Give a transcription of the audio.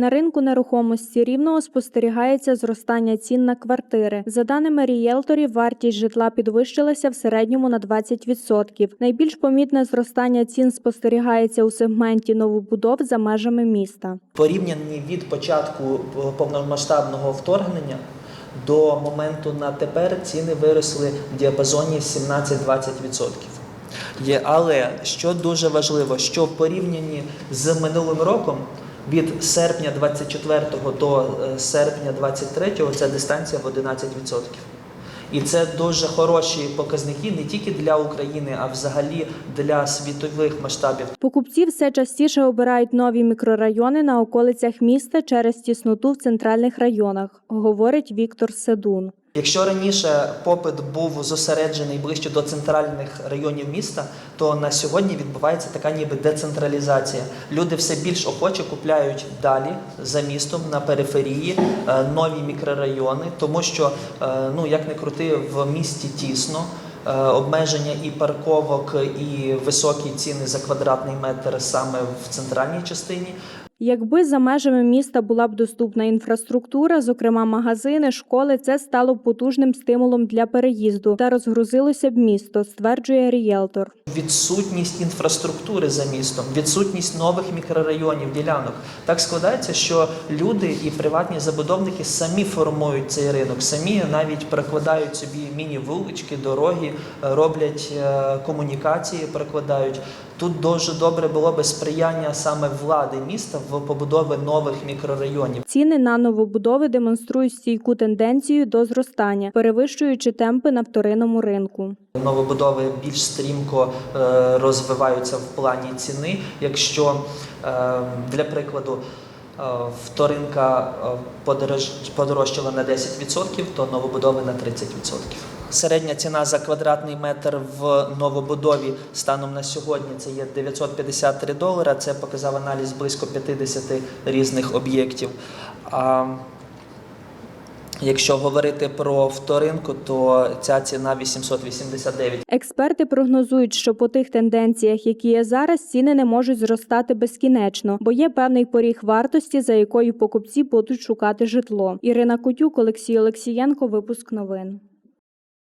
На ринку нерухомості рівного спостерігається зростання цін на квартири. За даними рієлторів, вартість житла підвищилася в середньому на 20%. Найбільш помітне зростання цін спостерігається у сегменті новобудов за межами міста. порівняні від початку повномасштабного вторгнення до моменту на тепер ціни виросли в діапазоні 17-20%. Є, але що дуже важливо, що в порівнянні з минулим роком від серпня 24 до е, серпня 23 ця дистанція в 11%. І це дуже хороші показники не тільки для України, а взагалі для світових масштабів. Покупці все частіше обирають нові мікрорайони на околицях міста через тісноту в центральних районах, говорить Віктор Седун. Якщо раніше попит був зосереджений ближче до центральних районів міста, то на сьогодні відбувається така ніби децентралізація. Люди все більш охоче купляють далі за містом на периферії е, нові мікрорайони, тому що е, ну як не крути в місті тісно. е, Обмеження і парковок, і високі ціни за квадратний метр саме в центральній частині. Якби за межами міста була б доступна інфраструктура, зокрема магазини, школи, це стало б потужним стимулом для переїзду та розгрузилося б місто, стверджує рієлтор. Відсутність інфраструктури за містом, відсутність нових мікрорайонів, ділянок. Так складається, що люди і приватні забудовники самі формують цей ринок, самі навіть прокладають собі міні-вулички, дороги, роблять е, комунікації, прокладають. Тут дуже добре було би сприяння саме влади міста в побудові нових мікрорайонів. Ціни на новобудови демонструють стійку тенденцію до зростання, перевищуючи темпи на вторинному ринку. Новобудови більш стрімко е, розвиваються в плані ціни. Якщо е, для прикладу вторинка е, подорожчала на 10%, то новобудови на 30%. Середня ціна за квадратний метр в новобудові станом на сьогодні це є 953 долара. Це показав аналіз близько 50 різних об'єктів. Якщо говорити про вторинку, то ця ціна 889. Експерти прогнозують, що по тих тенденціях, які є зараз, ціни не можуть зростати безкінечно, бо є певний поріг вартості, за якою покупці будуть шукати житло. Ірина Кутюк, Олексій Олексієнко, випуск новин.